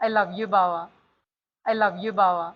I love you బావా I love you బావా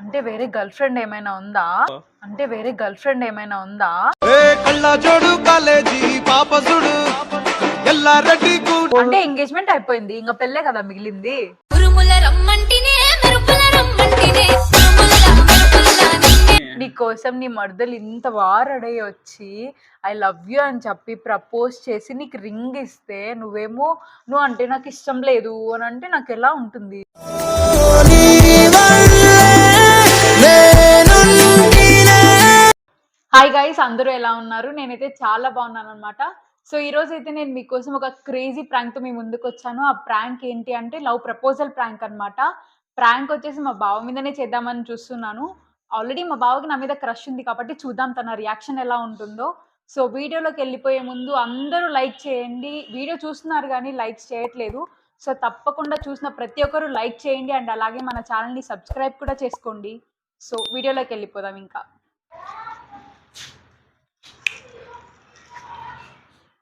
అంటే వేరే గర్ల్ ఫ్రెండ్ ఏమైనా ఉందా? అంటే వేరే గర్ల్ ఫ్రెండ్ ఏమైనా ఉందా? అంటే ఎంగేజ్మెంట్ అయిపోయింది ఇంకా పెళ్ళే కదా మిగిలింది. ఉరుముల రమ్మంటినే మెరుపుల రమ్మంటినే. నీ కోసం నీ మర్దలు ఇంత వారడై వచ్చి ఐ లవ్ యూ అని చెప్పి ప్రపోజ్ చేసి నీకు రింగ్ ఇస్తే నువ్వేమో నువ్వు అంటే నాకు ఇష్టం లేదు అని అంటే నాకు ఎలా ఉంటుంది? హాయ్ గైస్ అందరూ ఎలా ఉన్నారు? నేనైతే చాలా బాగున్నాను అనమాట సో ఈ రోజు అయితే నేను మీకోసం ఒక క్రేజీ ప్రాంక్తో మీ ముందుకు వచ్చాను ఆ ప్రాంక్ ఏంటి అంటే లవ్ ప్రపోజల్ ప్రాంక్ అనమాట ప్రాంక్ వచ్చేసి మా బావ మీదనే చేద్దామని చూస్తున్నాను. ఆల్రెడీ మా బావకి నా మీద క్రష్ ఉంది కాబట్టి చూద్దాం తన రియాక్షన్ ఎలా ఉంటుందో. సో వీడియోలోకి వెళ్ళిపోయే ముందు అందరూ లైక్ చేయండి. వీడియో చూస్తున్నారు కానీ లైక్స్ చేయట్లేదు. సో తప్పకుండా చూసిన ప్రతి ఒక్కరు లైక్ చేయండి అండ్ అలాగే మన ఛానల్ని సబ్స్క్రైబ్ కూడా చేసుకోండి. సో వీడియోలోకి వెళ్ళిపోదాం ఇంకా.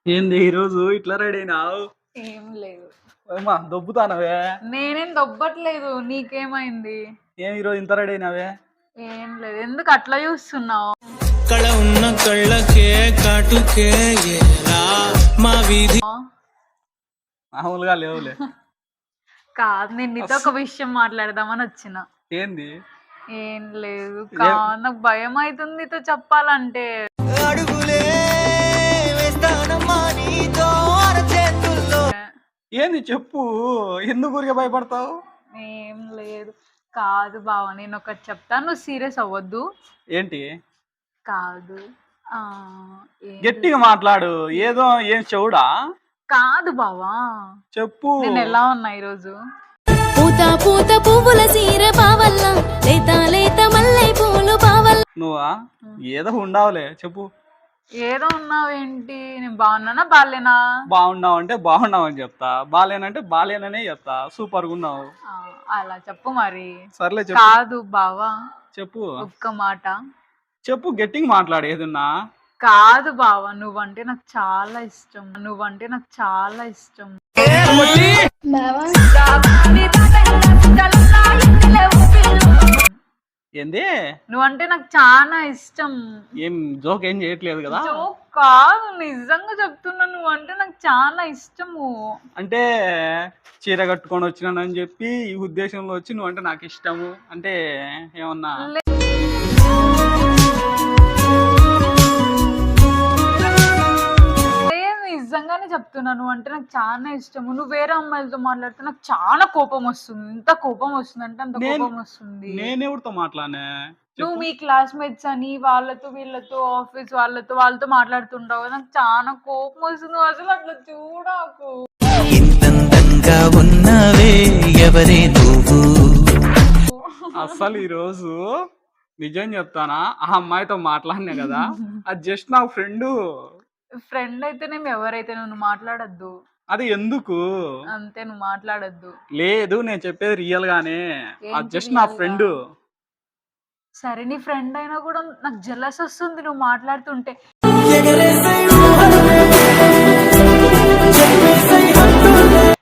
ఏంది ఈరోజు ఇట్లా రెడీ అయినావు? ఏం లేదు. ఏమా దొబ్బుతానవే? నేనేం దొబ్బట్లేదు నీకేమైంది? ఏం ఈరోజు ఇంత రెడీ అయినావే? ఏం లేదు. ఎందుకు అట్లా చూస్తున్నావు? కళ ఉన్న కళ్ళకే కాటుకే మా వీధి మామూలుగా లేవులే. కాదు నేను నీతో ఒక విషయం మాట్లాడదామని వచ్చిన. ఏంది? ఏం లేదు. కాదు నాకు భయం అవుతుంది నీతో చెప్పాలంటే. ఏంది చెప్పు? ఎందుకు ఊరికే భయపడతావు? ఏం లేదు. కాదు బావ నేను ఒకటి చెప్తాను నువ్వు సీరియస్ అవ్వద్దు. ఏంటి? కాదు. ఆ, ఏం గట్టిగా మాట్లాడు. ఏదో ఏం చెవుడా? కాదు బావా. చెప్పు. నేను ఎలా ఉన్నా ఈరోజు? పూత పూత పువ్వుల సీర బావల్ల లేత లేత మల్లె పూలు బావల్ల. నువ్వా? ఏదో ఉండవులే. చెప్పు. ఏదో ఉన్నావేంటి? నేను బాగున్నానా? బాగాలేనా బాగున్నావు అంటే బాగున్నావు అని చెప్తా. బాలేనంటే బాలేననే చెప్తా. సూపర్గా ఉన్నావు. ఆ, అలా చెప్పు మరి. సర్లే చెప్పు. కాదు బావా. చెప్పు. ఒక్క మాట. చెప్పు గట్టిగా మాట్లాడు ఏదన్నా. కాదు బావా నువ్వంటే నాకు చాలా ఇష్టం. నువ్వంటే నాకు చాలా ఇష్టం. ఏంది? నువ్వంటే నాకు చాలా ఇష్టం. ఏం జోక్ ఏం చేయట్లేదు కదా? జోక్ కాదు నిజంగా చెప్తున్నా నువ్వంటే నాకు చాలా ఇష్టము. అంటే చీర కట్టుకొని వచ్చినానని చెప్పి ఈ ఉద్దేశంలో వచ్చి నువ్వు అంటే నాకు ఇష్టము. అంటే ఏమన్నా నిజంగానే చెప్తున్నా నువ్వు అంటే నాకు చాలా ఇష్టము. నువ్వు వేరే అమ్మాయిలతో మాట్లాడితే నాకు చాలా కోపం వస్తుంది. ఎంత కోపం వస్తుంది అంటే అంత కోపం వస్తుంది. నేనెవరితో మాట్లాడనే? నువ్వు మీ క్లాస్మేట్స్ అని వాళ్ళతో వీళ్ళతో ఆఫీస్ వాళ్ళతో వాళ్ళతో మాట్లాడుతుంటావు. నాకు చాలా కోపం వస్తుంది. అసలు అట్లా చూడకు. ఇంతందంగా ఉన్నావే ఎవరే నువ్వు? అసలు ఈ రోజు నిజం చెప్తానా? ఆ అమ్మాయితో మాట్లాడినా కదా? అది జస్ట్ నా ఫ్రెండ్. ఫ్రెండ్ అయితేనేమి ఎవరైతే నువ్వు మాట్లాడద్దు. అది ఎందుకు? అంతే నువ్వు మాట్లాడద్దు. లేదు నేను చెప్పేది రియల్ గానే. జస్ట్ నా? ఫ్రెండ్. సరే నీ ఫ్రెండ్ అయినా కూడా నాకు జలస్ వస్తుంది నువ్వు మాట్లాడుతుంటే.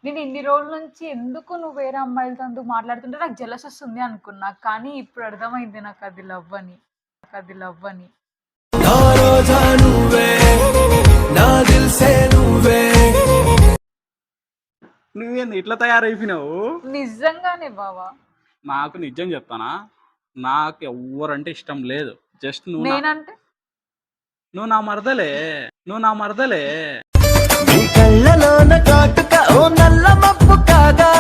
నేను ఇన్ని రోజుల నుంచి ఎందుకు నువ్వు వేరే అమ్మాయిలతో అందుకు మాట్లాడుతుంటే నాకు జలస్ వస్తుంది అనుకున్నా. కానీ ఇప్పుడు అర్థమైంది నాకు అది లవ్ అని. నాకు అది లవ్ అని. నువ్వేంది ఇట్లా తయారైపోయినావు? నిజంగానే బావా. నాకు నిజం చెప్తానా? నాకు ఎవ్వరంటే ఇష్టం లేదు. జస్ట్ నువ్వు నా- నేనంటే? నువ్వు నా మరదలే. నువ్వు నా మరదలే. నీ కళ్ళలోన కాటుక ఓ నల్ల మబ్బు కాగా.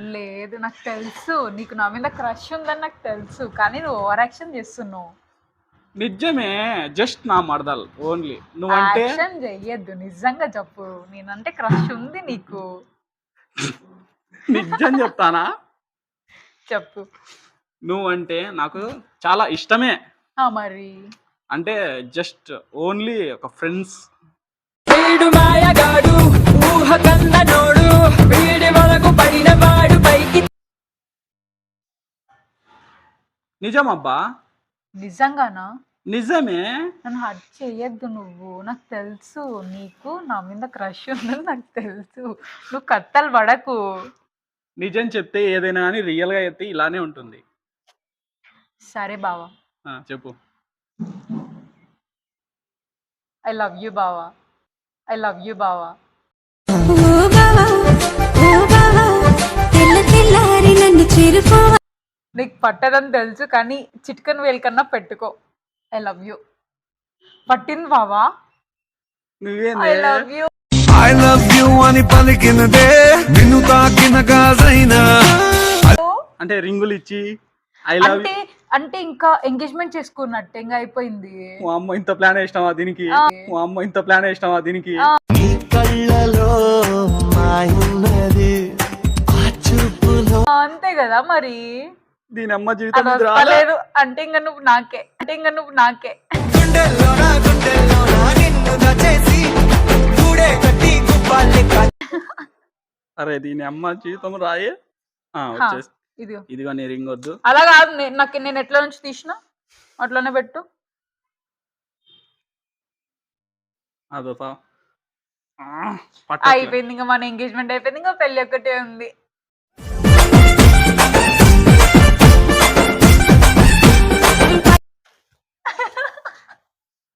లేదు నాకు తెలుసు. నీకు నా మీద క్రష్ ఉందని నాకు తెలుసు. కానీ నువ్వు ఓవర్ యాక్షన్ చేస్తున్నావు. నిజమే. జస్ట్ నా మరదల్ ఓన్లీ. నువ్వంటే? యాక్షన్ చెయ్యొద్దు. నిజంగా చెప్పు. నేనంటే క్రష్ ఉంది నీకు. నిజం చెప్తానా? చెప్పు. నువ్వంటే నాకు చాలా ఇష్టమే. ఆ మరి? అంటే జస్ట్ ఓన్లీ ఒక ఫ్రెండ్స్. వీడు మాయగాడు ఊహ కన్ననోడు వీడి వరకు పడిన వాడు పైకి నిజం అబ్బా నిజంగానా? నిజమే. నన్ను హర్ట్ చేయొద్దు నువ్వు. నాకు తెలుసు నీకు నా మీద క్రష్ ఉందని నాకు తెలుసు. నువ్వు కత్తలు పడకు. నిజం చెప్తే ఏదైనా కానీ రియల్గా చెప్తే ఇలానే ఉంటుంది. సరే బావా. ఆ, చెప్పు. ఐ లవ్ యూ బావా. ఐ లవ్ యూ బావా. ఓ బావా ఓ బావా తెల్ల తెల్లారి నన్ను చేరుకోవా నీకు పట్టదని తెలుసు కానీ చిట్కన్ వేలు కన్నా పెట్టుకో. ఐ లవ్ యూ పట్టింది బావా I love you I love you అని పలికినదే నిన్ను తాకిన గాజైనా. అంటే రింగులు ఇచ్చి ఐ లవ్ అంటే అంటే ఇంకా ఎంగేజ్మెంట్ చేసుకున్నట్టే ఇంకా అయిపోయింది. ఓ అమ్మ ఇంత ప్లాన్ వేసినావా దీనికి? ఓ అమ్మ ఇంత ప్లాన్ వేసినావా దీనికి? నీ కళ్ళలో మాయున్నది ఆ చూపులో. ఆ, అంతే కదా మరి. దీని అమ్మ జీవితం అది ఇది రాలే. వస్తలేదు. అంటే ఇంకా నువ్వు నాకే. అంటే ఇంకా నువ్వు నాకే. అరే దీని అమ్మ జీవితం రాయే? ఇదిగో. నీ రింగ్ వద్దు. అలా కాదు నాకు నేను ఎట్లా నుంచి తీసిన అట్లనే పెట్టు. అదో. అయిపోయింది ఇంకా మన ఎంగేజ్మెంట్ అయిపోయింది ఇంకా పెళ్ళి ఒక్కటే ఉంది.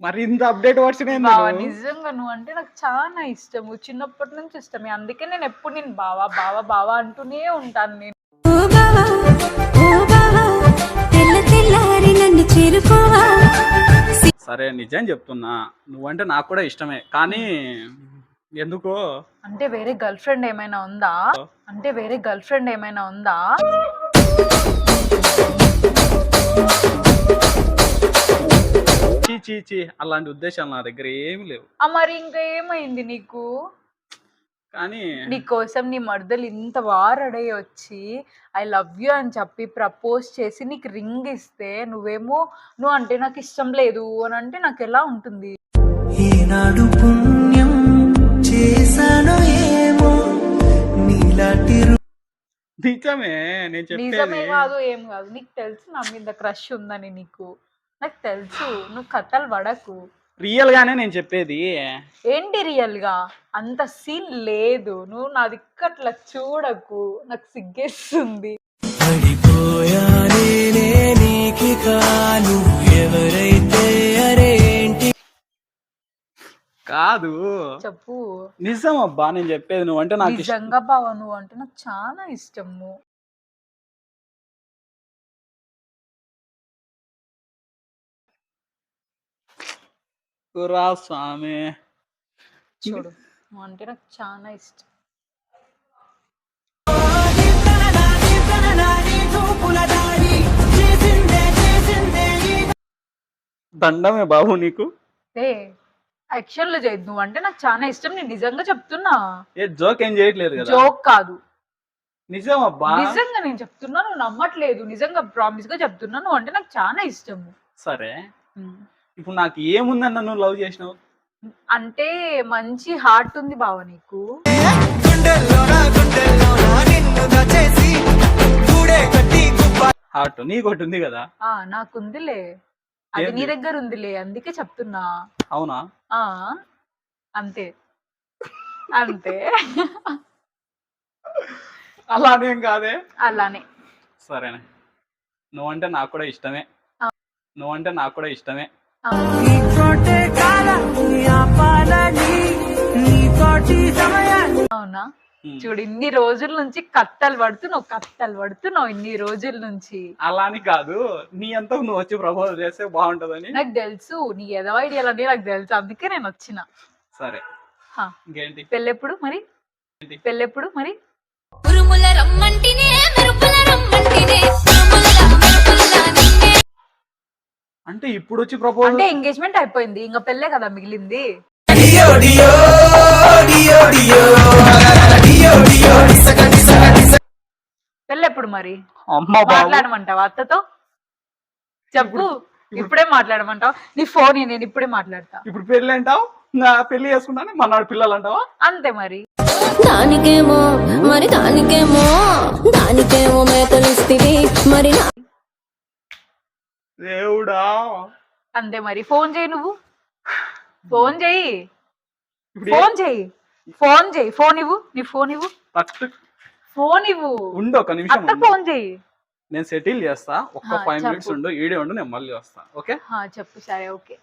మరి ఇంత అప్డేట్ వచ్చిన బావా నిజంగా నువ్వు అంటే నాకు చాలా ఇష్టము. చిన్నప్పటి నుంచి ఇష్టమే. అందుకే నేను ఎప్పుడు నేను బావా బావా బావా అంటూనే ఉంటాను నేను. సరే నిజం చెప్తున్నా. నువ్వంటే నాకు కూడా ఇష్టమే. కానీ ఎందుకో? అంటే వేరే గర్ల్ ఫ్రెండ్ ఏమైనా ఉందా? అంటే వేరే గర్ల్ ఫ్రెండ్ ఏమైనా ఉందా? చీ చీ అలాంటి ఉద్దేశాలు నా దగ్గర ఏమీ లేవు. ఆ మరి ఇంకా ఏమైంది నీకు? కానీ నీ కోసం నీ మర్దలు ఇంత వారడై వచ్చి ఐ లవ్ యూ అని చెప్పి ప్రపోజ్ చేసి నీకు రింగ్ ఇస్తే నువ్వేమో నువ్వు అంటే నాకు ఇష్టం లేదు అని అంటే నాకు ఎలా ఉంటుంది? ఏనాడు పుణ్యం చేశానో ఏమో నీలాంటి రు- నిజమే నేను నిజమే చెప్పేది కాదు ఏం కాదు. నీకు తెలుసు నా మీద క్రష్ ఉందని నీకు. నాకు తెలుసు నువ్వు కథలు పడకు. రియల్ గానే నేను చెప్పేది. ఏంటి రియల్గా? అంత సీన్ లేదు. నువ్వు నా దిక్కు అట్లా చూడకు. నాకు సిగ్గేస్తుంది. కాదు. చెప్పు. నిజం అబ్బా నేను చెప్పేది నువ్వు అంటే నాకు నిజంగా బావ నువ్వు అంటే నాకు చాలా ఇష్టము. రా స్వామి. చూడు అంటే నాకు చాలా ఇష్టం. దండమే బాబు నీకు? ఏ యాక్షన్లు చేయదు నువ్వు అంటే నాకు చాలా ఇష్టం. నేను నిజంగా చెప్తున్నా. ఏ జోక్ ఏం చేయట్లేదు కదా? జోక్ కాదు. నిజం అబ్బా నిజంగా నేను చెప్తున్నా నువ్వు నమ్మట్లేదు. నిజంగా ప్రామిస్గా చెప్తున్నా నువ్వు అంటే నాకు చాలా ఇష్టము. సరే. ఇప్పుడు నాకు ఏముందని నన్ను లవ్ చేసినావు? అంటే మంచి హార్ట్ ఉంది బావ నీకు. హార్ట్ నీకు ఒకటి ఉంది కదా? ఆ నాకుందిలే. అది నీ? దగ్గర ఉందిలే అందుకే చెప్తున్నా. అవునా? ఆ అంతే. అంతే. అలానేం కాదే? అలానే. సరేనే. నువ్వంటే నాకు కూడా ఇష్టమే. నువ్వంటే నాకు కూడా ఇష్టమే. అవునా. చూడు ఇన్ని రోజుల నుంచి కట్టలు పడుతున్నావు కట్టలు పడుతున్నావు ఇన్ని రోజుల నుంచి. అలా అని కాదు. నీ అంతా నువ్వు వచ్చి ప్రపోజ్ చేస్తే బాగుంటదని. నాకు తెలుసు నీ ఏదో ఐడియాలు అని నాకు తెలుసు. అందుకే నేను వచ్చిన. సరే. పెళ్ళెప్పుడు మరి? పెళ్ళెప్పుడు మరి? ఉరుముల రమ్మంటినే అంటే ఇప్పుడు వచ్చి ప్రపోజ్ అంటే ఎంగేజ్మెంట్ అయిపోయింది. ఇంకా పెళ్ళే కదా మిగిలింది. డియో డియో డియో డియో డియో డియో డిసక డిసక డిసక. పెళ్ళెప్పుడు మరి? అమ్మ బాబు. మాట్లాడమంటావా అత్తతో? చెప్పు. ఇప్పుడే మాట్లాడమంటావా? నీ ఫోన్ నేను ఇప్పుడే మాట్లాడతా. ఇప్పుడు పెళ్ళి అంటావు నా పెళ్ళి చేసుకుంటానే మన్నాడు పిల్లలు అంటావా అంతే మరి. దానికేమో మరి దానికేమో దానికేమో మేతలిస్తివి మరి నా- దేవుడా. అంతే మరి. ఫోన్ చేయి నువ్వు. ఫోన్ చేయి. ఫోన్ చేయి. ఫోన్ చేయి. ఫోన్ ఇవ్వు. నీ ఫోన్ ఇవ్వు. ఫోన్ ఇవ్వు. ఉండు ఒక నిమిషం. ఫోన్ చేయి. నేను సెటిల్ చేస్తా. ఒక్క ఫైవ్. మినిట్స్ ఉండు. ఈడే ఉండు నేను మళ్ళీ వస్తా. ఓకే? హా, చెప్పు. సరే ఓకే.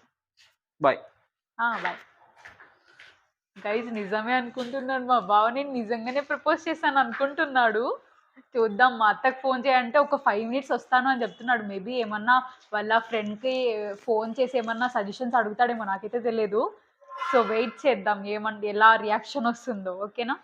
బాయ్. బాయ్. గైజ్ నిజమే అనుకుంటున్నాడు మా బావ నేను నిజంగానే ప్రపోజ్ చేశాను అనుకుంటున్నాడు. చూద్దాం మా అత్తకు ఫోన్ చేయంటే ఒక ఫైవ్ మినిట్స్ వస్తాను అని చెప్తున్నాడు. మేబీ ఏమన్నా వాళ్ళ ఫ్రెండ్కి ఫోన్ చేసి ఏమన్నా సజెషన్స్ అడుగుతాడేమో నాకైతే తెలియదు. సో వెయిట్ చేద్దాం ఏమన్నా ఎలా రియాక్షన్ వస్తుందో ఓకేనా